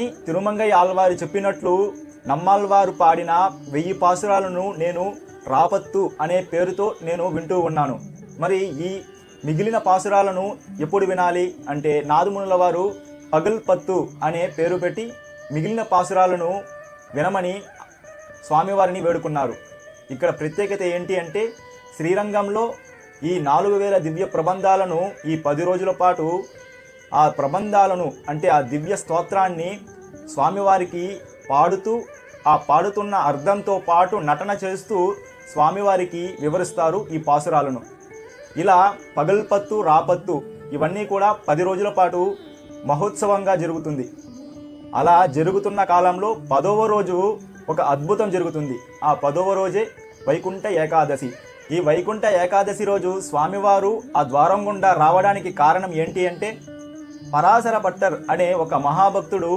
తిరుమంగయ్య ఆల్వారి చెప్పినట్లు నమ్మాళ్వారు పాడిన వెయ్యి పాసురాలను నేను రాపత్తు అనే పేరుతో నేను వింటూ ఉన్నాను. మరి ఈ మిగిలిన పాసురాలను ఎప్పుడు వినాలి అంటే నాదుమునుల వారు పగల్పత్తు అనే పేరు పెట్టి మిగిలిన పాసురాలను వినమని స్వామివారిని వేడుకున్నారు. ఇక్కడ ప్రత్యేకత ఏంటి అంటే శ్రీరంగంలో ఈ నాలుగు వేల దివ్య ప్రబంధాలను ఈ పది రోజుల పాటు ఆ ప్రబంధాలను అంటే ఆ దివ్య స్తోత్రాన్ని స్వామివారికి పాడుతూ ఆ పాడుతున్న అర్థంతో పాటు నటన చేస్తూ స్వామివారికి వివరిస్తారు ఈ పాసురాలను. ఇలా పగల్పత్తు రాపత్తు ఇవన్నీ కూడా పది రోజుల పాటు మహోత్సవంగా జరుగుతుంది. అలా జరుగుతున్న కాలంలో పదవ రోజు ఒక అద్భుతం జరుగుతుంది. ఆ పదవ రోజే వైకుంఠ ఏకాదశి. ఈ వైకుంఠ ఏకాదశి రోజు స్వామివారు ఆ ద్వారం గుండా రావడానికి కారణం ఏంటి అంటే పరాశర భట్టర్ అనే ఒక మహాభక్తుడు